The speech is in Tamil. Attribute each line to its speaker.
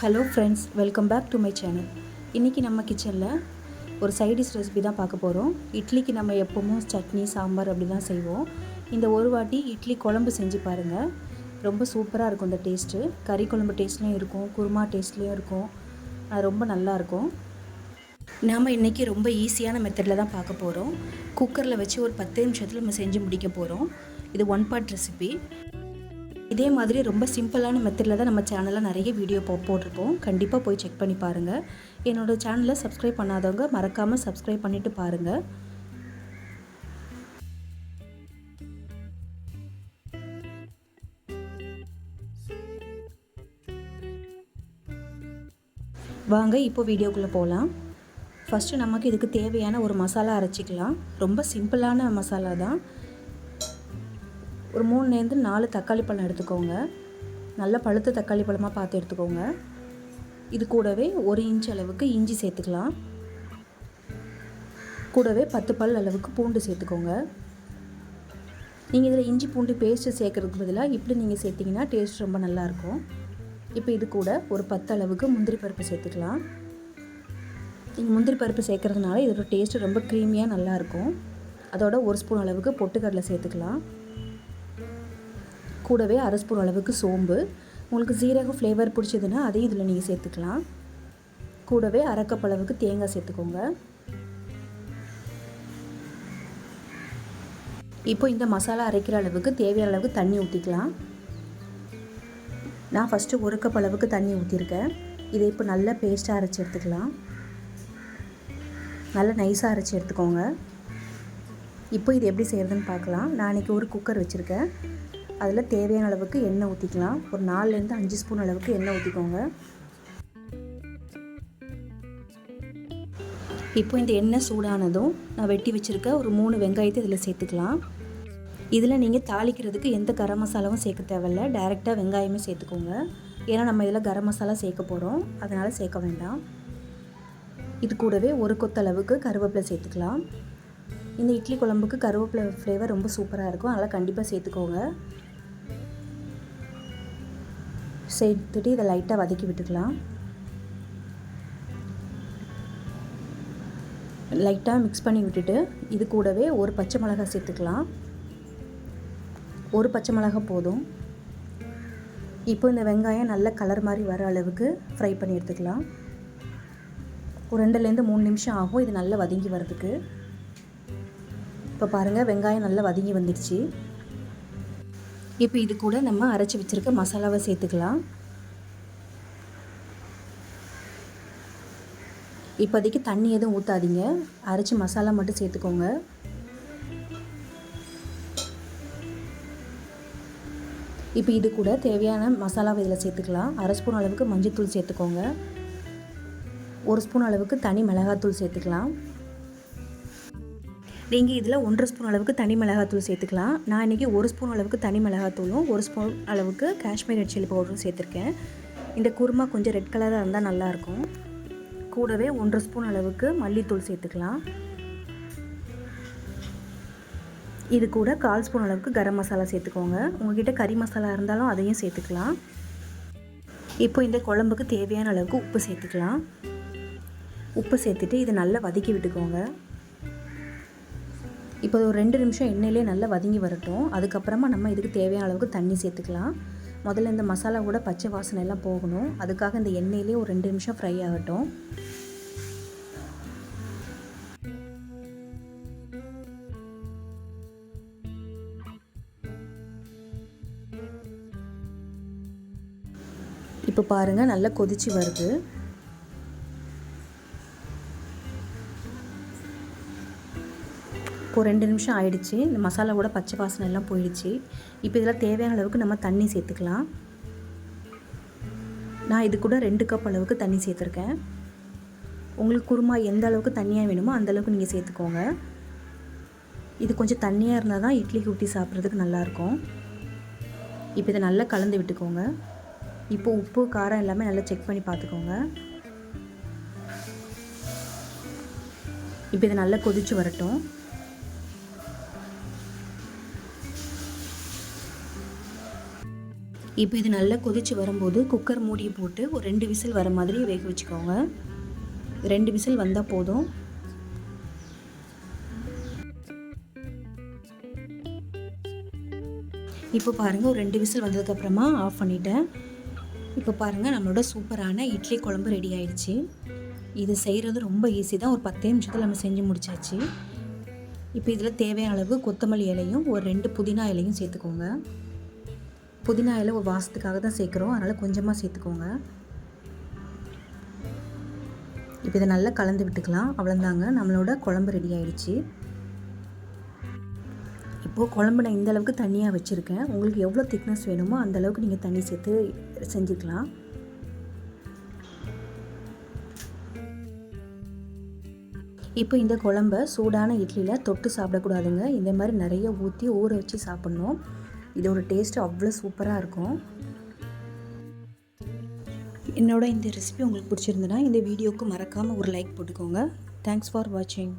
Speaker 1: Hello friends welcome back to my channel இன்றைக்கி நம்ம கிச்சனில் ஒரு சைடிஷ் ரெசிபி தான் பார்க்க போகிறோம் இட்லிக்கு நம்ம எப்போவும் சட்னி சாம்பார் அப்படி தான் செய்வோம். இந்த ஒரு வாட்டி இட்லி குழம்பு செஞ்சு பாருங்கள் ரொம்ப சூப்பராக இருக்கும் இந்த டேஸ்ட்டு கறி குழம்பு டேஸ்ட்லேயும் இருக்கும் குருமா டேஸ்ட்லேயும் இருக்கும். அது ரொம்ப நல்லாயிருக்கும் நாம் இன்றைக்கி ரொம்ப ஈஸியான மெத்தடில் தான் பார்க்க போகிறோம் குக்கரில் வச்சு ஒரு பத்து நிமிஷத்தில் நம்ம செஞ்சு முடிக்க போகிறோம் இது ஒன் பார்ட் ரெசிபி இதே மாதிரி ரொம்ப சிம்பிளான மெத்தடில் தான் நம்ம சேனலில் நிறைய வீடியோ போ போட்டிருப்போம். கண்டிப்பாக போய் செக் பண்ணி பாருங்கள் என்னோடய சேனலை சப்ஸ்கிரைப் பண்ணாதவங்க மறக்காமல் சப்ஸ்கிரைப் பண்ணிவிட்டு பாருங்கள் வாங்க இப்போ வீடியோக்குள்ளே போகலாம் ஃபஸ்ட்டு நமக்கு இதுக்கு தேவையான ஒரு மசாலா அரைச்சிக்கலாம். ரொம்ப சிம்பிளான மசாலா தான். ஒரு மூணுலேருந்து நாலு தக்காளி பழம் எடுத்துக்கோங்க. நல்ல பழுத்த தக்காளி பழமாக பார்த்து எடுத்துக்கோங்க. இது கூடவே ஒரு இன்ச் அளவுக்கு இஞ்சி சேர்த்துக்கலாம். கூடவே பத்து பல் அளவுக்கு பூண்டு சேர்த்துக்கோங்க. நீங்கள் இதில் இஞ்சி பூண்டு பேஸ்ட்டு சேர்க்குறதுக்கு பதிலாக இப்படி நீங்கள் சேர்த்திங்கன்னா டேஸ்ட் ரொம்ப நல்லாயிருக்கும் இப்போ இது கூட ஒரு பத்து அளவுக்கு முந்திரி பருப்பு சேர்த்துக்கலாம். நீங்கள் முந்திரி பருப்பு சேர்க்குறதுனால இதோட டேஸ்ட்டு ரொம்ப க்ரீமியாக நல்லாயிருக்கும் அதோட ஒரு ஸ்பூன் அளவுக்கு பொட்டுக்கடலை சேர்த்துக்கலாம். கூடவே அரை ஸ்பூன் அளவுக்கு சோம்பு. உங்களுக்கு ஜீரகம் ஃப்ளேவர் பிடிச்சதுன்னா அதையும் இதில் நீங்கள் சேர்த்துக்கலாம். கூடவே அரைக்கப் அளவுக்கு தேங்காய் சேர்த்துக்கோங்க. இப்போ இந்த மசாலா அரைக்கிற அளவுக்கு தேவையான அளவுக்கு தண்ணி ஊற்றிக்கலாம் நான் ஃபஸ்ட்டு ஒரு கப் அளவுக்கு தண்ணி ஊற்றிருக்கேன் இதை இப்போ நல்லா பேஸ்ட்டாக அரைச்சி எடுத்துக்கலாம். நல்லா நைஸாக அரைச்சி எடுத்துக்கோங்க. இப்போ இது எப்படி செய்கிறதுன்னு பார்க்கலாம். நான் இன்றைக்கி ஒரு குக்கர் வச்சுருக்கேன். அதில் தேவையான அளவுக்கு எண்ணெய் ஊற்றிக்கலாம். ஒரு நாலுலேருந்து அஞ்சு ஸ்பூன் அளவுக்கு எண்ணெய் ஊற்றிக்கோங்க. இப்போ இந்த எண்ணெய் சூடானதும் நான் வெட்டி வச்சுருக்க ஒரு மூணு வெங்காயத்தை இதில் சேர்த்துக்கலாம். இதில் நீங்கள் தாளிக்கிறதுக்கு எந்த கரம் மசாலாவும் சேர்க்க தேவையில்ல. டைரெக்டாக வெங்காயமே சேர்த்துக்கோங்க. ஏன்னா நம்ம இதில் கரம் மசாலா சேர்க்க போகிறோம். அதனால் சேர்க்க வேண்டாம். இது கூடவே ஒரு கொத்தளவுக்கு கருவேப்பிலை சேர்த்துக்கலாம். இந்த இட்லி குழம்புக்கு கருவேப்பிலை ஃப்ளேவர் ரொம்ப சூப்பராக இருக்கும். அதனால் கண்டிப்பாக சேர்த்துக்கோங்க. சேர்த்துட்டு இதை லைட்டாக வதக்கி விட்டுக்கலாம். லைட்டாக மிக்ஸ் பண்ணி விட்டுட்டு இது கூடவே ஒரு பச்சை மிளகாய் சேர்த்துக்கலாம். ஒரு பச்சை மிளகாய் போதும். இப்போ இந்த வெங்காயம் நல்ல கலர் மாதிரி வர அளவுக்கு ஃப்ரை பண்ணி எடுத்துக்கலாம். ஒரு ரெண்டுலேருந்து மூணு நிமிஷம் ஆகும் இது நல்லா வதங்கி வர்றதுக்கு. இப்போ பாருங்கள் வெங்காயம் நல்லா வதங்கி வந்துடுச்சு. இப்போ இது கூட நம்ம அரைச்சி வச்சுருக்க மசாலாவை சேர்த்துக்கலாம். இப்போதைக்கு தண்ணி எதுவும் ஊற்றாதீங்க அரைச்சி மசாலா மட்டும் சேர்த்துக்கோங்க. இப்போ இது கூட தேவையான மசாலாவை இதில் சேர்த்துக்கலாம். அரை ஸ்பூன் அளவுக்கு மஞ்சள்தூள் சேர்த்துக்கோங்க. ஒரு ஸ்பூன் அளவுக்கு தனி மிளகாத்தூள் சேர்த்துக்கலாம். நீங்கள் இதில் ஒன்றரை ஸ்பூன் அளவுக்கு தனி மிளகாத்தூள் சேர்த்துக்கலாம். நான் இன்றைக்கி ஒரு ஸ்பூன் அளவுக்கு தனி மிளகாத்தூளும் ஒரு ஸ்பூன் அளவுக்கு காஷ்மீர் ரெட் சில்லி பவுடரும் சேர்த்துருக்கேன். இந்த குருமா கொஞ்சம் ரெட் கலராக இருந்தால் நல்லாயிருக்கும் கூடவே ஒன்றரை ஸ்பூன் அளவுக்கு மல்லித்தூள் சேர்த்துக்கலாம். இது கூட கால் ஸ்பூன் அளவுக்கு கரம் மசாலா சேர்த்துக்கோங்க. உங்ககிட்ட கறி மசாலா இருந்தாலும் அதையும் சேர்த்துக்கலாம். இப்போ இந்த குழம்புக்கு தேவையான அளவுக்கு உப்பு சேர்த்துக்கலாம். உப்பு சேர்த்துட்டு இதை நல்லா வதக்கி விட்டுக்கோங்க. இப்போ ஒரு ரெண்டு நிமிஷம் எண்ணெயிலே நல்லா வதங்கி வரட்டும். அதுக்கப்புறமா நம்ம இதுக்கு தேவையான அளவுக்கு தண்ணி சேர்த்துக்கலாம். முதல்ல இந்த மசாலா கூட பச்சை வாசனை எல்லாம் போகணும். அதுக்காக இந்த எண்ணெயிலே ஒரு ரெண்டு நிமிஷம் ஃப்ரை ஆகட்டும். இப்போ பாருங்கள் நல்லா கொதிச்சு வருது. இப்போ ரெண்டு நிமிஷம் ஆயிடுச்சு. இந்த மசாலா கூட பச்சை வாசனை எல்லாம் போயிடுச்சு. இப்போ இதில் தேவையான அளவுக்கு நம்ம தண்ணி சேர்த்துக்கலாம். நான் இது கூட ரெண்டு கப் அளவுக்கு தண்ணி சேர்த்துருக்கேன். உங்களுக்கு குருமா எந்த அளவுக்கு தண்ணியாக வேணுமோ அந்த அளவுக்கு நீங்கள் சேர்த்துக்கோங்க. இது கொஞ்சம் தண்ணியாக இருந்தால் தான் இட்லிக்கு ஊற்றி சாப்பிட்றதுக்கு நல்லாயிருக்கும் இப்போ இதை நல்லா கலந்து விட்டுக்கோங்க. இப்போ உப்பு காரம் எல்லாமே நல்லா செக் பண்ணி பார்த்துக்கோங்க. இப்போ இதை நல்லா கொதித்து வரட்டும். இப்போ இது நல்லா கொதிச்சு வரும்போது குக்கர் மூடியை போட்டு ஒரு ரெண்டு விசில் வர மாதிரி வேக வச்சுக்கோங்க. ரெண்டு விசில் வந்தால் போதும். இப்போ பாருங்கள் ஒரு ரெண்டு விசில் வந்ததுக்கப்புறமா ஆஃப் பண்ணிட்டேன். இப்போ பாருங்கள் நம்மளோட சூப்பரான இட்லி குழம்பு ரெடி ஆயிடுச்சு. இது செய்கிறது ரொம்ப ஈஸி தான். ஒரு பத்தே நிமிஷத்தில் நம்ம செஞ்சு முடிச்சாச்சு. இப்போ இதில் தேவையான அளவு கொத்தமல்லி இலையும் ஒரு ரெண்டு புதினா இலையும் சேர்த்துக்கோங்க. புதினா இலை ஒரு வாசத்துக்காக தான் சேர்க்குறோம். அதனால் கொஞ்சமாக சேர்த்துக்கோங்க. இப்போ இதை நல்லா கலந்து விட்டுக்கலாம். அவ்வளோந்தாங்க நம்மளோட குழம்பு ரெடி ஆயிடுச்சு. இப்போது குழம்பு நான் இந்த அளவுக்கு தண்ணியாக வச்சுருக்கேன். உங்களுக்கு எவ்வளோ திக்னஸ் வேணுமோ அந்த அளவுக்கு நீங்கள் தண்ணி சேர்த்து செஞ்சுக்கலாம். இப்போ இந்த குழம்ப சூடான இட்லியில் தொட்டு சாப்பிடக்கூடாதுங்க. இந்த மாதிரி நிறைய ஊற்றி ஊற வச்சு சாப்பிட்ணும். இதோட டேஸ்ட்டு அவ்வளோ சூப்பராக இருக்கும். என்னோட இந்த ரெசிபி உங்களுக்கு பிடிச்சிருந்தனா இந்த வீடியோவுக்கு மறக்காமல் ஒரு லைக் போட்டுக்கோங்க. தேங்க்ஸ் ஃபார் வாட்சிங்